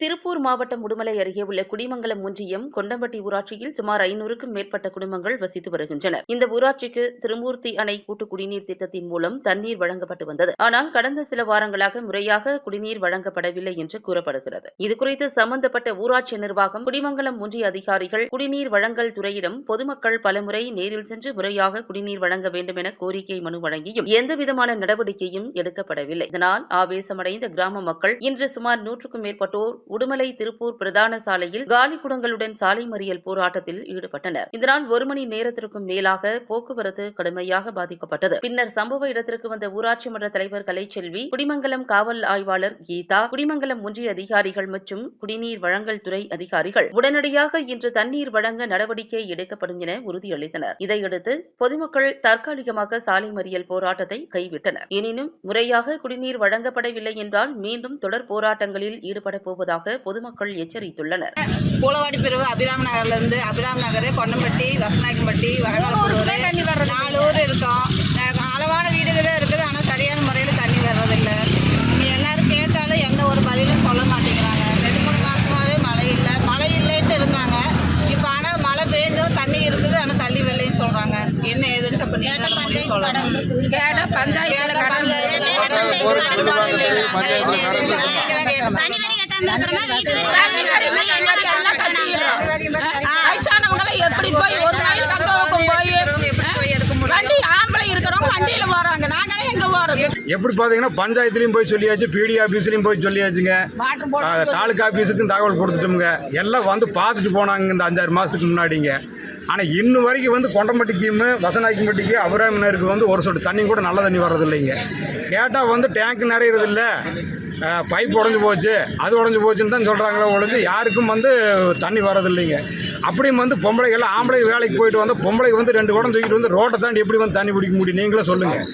திருப்பூர் மாவட்டம் உடுமலை அருகே உள்ள குடிமங்கலம் ஒன்றியம் கொண்டம்பட்டி ஊராட்சியில் சுமார் ஐநூறுக்கும் மேற்பட்ட குடும்பங்கள் வசித்து வருகின்றனர். இந்த ஊராட்சிக்கு திருமூர்த்தி அணை கூட்டு குடிநீர் திட்டத்தின் மூலம் தண்ணீர் வழங்கப்பட்டு வந்தது. ஆனால் கடந்த சில வாரங்களாக முறையாக குடிநீர் வழங்கப்படவில்லை என்று கூறப்படுகிறது. இதுகுறித்து சம்பந்தப்பட்ட ஊராட்சி நிர்வாகம் குடிமங்கலம் ஒன்றிய அதிகாரிகள் குடிநீர் வழங்கல் துறையிடம் பொதுமக்கள் பலமுறை நேரில் சென்று முறையாக குடிநீர் வழங்க வேண்டும் என கோரிக்கை மனு வழங்கியும் எந்தவிதமான நடவடிக்கையும் எடுக்கப்படவில்லை. இதனால் ஆவேசமடைந்த கிராம மக்கள் இன்று சுமார் நூற்றுக்கும் மேற்பட்டோர் உடுமலை திருப்பூர் பிரதான சாலையில் காலி குடங்களுடன் சாலை மறியல் போராட்டத்தில் ஈடுபட்டனர். இதனால் ஒரு மணி நேரத்திற்கும் மேலாக போக்குவரத்து கடுமையாக பாதிக்கப்பட்டது. பின்னர் சம்பவ இடத்திற்கு வந்த ஊராட்சி மன்ற தலைவர் கலைச்செல்வி குடிமங்கலம் காவல் ஆய்வாளர் கீதா குடிமங்கலம் ஒன்றிய அதிகாரிகள் மற்றும் குடிநீர் வழங்கல் துறை அதிகாரிகள் உடனடியாக இன்று தண்ணீர் வழங்க நடவடிக்கை எடுக்கப்படும் என உறுதியளித்தனர். இதையடுத்து பொதுமக்கள் தற்காலிகமாக சாலை மறியல் போராட்டத்தை கைவிட்டனர். எனினும் முறையாக குடிநீர் வழங்கப்படவில்லை என்றால் மீண்டும் தொடர் போராட்டங்களில் ஈடுபடப் போவதாக பொதுமக்கள் எச்சரித்துள்ளனர். பூலவாடி பிரிவு அபிராம நகர்ல இருந்து அபிராம நகர் கொண்டம்பட்டி வசநாயக்கம்பட்டி வடகாலூர் நாலு ஊர் இருக்கோம். அளவான வீடுகள் தான் இருக்குது. ஆனால் சரியான முறையில் தண்ணி வர்றதில்ல. இங்க எல்லாரும் கேட்டாலும் எந்த ஒரு பதிலும் சொல்ல மாட்டேங்கிறாங்க. ரெண்டு மூணு மாசமாவே மழை இல்லை. மழை இல்லைன்ட்டு இருந்தாங்க. இப்போ ஆனால் மழை பெய்ஞ்சும் தண்ணி இருக்குது. ஆனால் தள்ளி வெள்ளைன்னு சொல்றாங்க. என்ன ஏதுன்ட்டு பண்ணி முடியும் சொல்லணும் கேட பஞ்சாயத்துல கடன் வயசானவங்களை எப்படி போய் ஒரு நாள் தங்க வைக்கும் போய் வண்டி ஆம்பளை இருக்கிறவங்க வண்டியில போறாங்க நாங்களே எங்க போறது? எப்படி பார்த்தீங்கன்னா பஞ்சாயத்துலேயும் போய் சொல்லியாச்சு பிடி ஆஃபீஸ்லேயும் போய் சொல்லியாச்சுங்க. தாலுக்கா ஆஃபீஸுக்கும் தகவல் கொடுத்துட்டோமுங்க. எல்லாம் வந்து பார்த்துட்டு போனாங்க இந்த அஞ்சாறு மாதத்துக்கு முன்னாடிங்க. ஆனால் இன்னும் வரைக்கும் வந்து கொண்டம்பட்டிக்கும் வசநாய்க்கம்பட்டிக்கு அபிராமினருக்கு வந்து ஒரு சொட்டு தண்ணி கூட நல்ல தண்ணி வர்றதில்லைங்க. கேட்டால் வந்து டேங்க் நிறையிறதில்ல. பைப் உடஞ்சி போச்சு. அது உடஞ்சி போச்சுன்னு தான் சொல்கிறாங்களே ஒழிஞ்சு யாருக்கும் வந்து தண்ணி வரதில்லைங்க. அப்படியும் வந்து பொம்பளைகள் ஆம்பளை வேலைக்கு போயிட்டு வந்து பொம்பளைக்கு வந்து ரெண்டு குடம் தூக்கிட்டு வந்து ரோட்டை தாண்டி எப்படி வந்து தண்ணி பிடிக்க முடியும்? நீங்களே சொல்லுங்கள்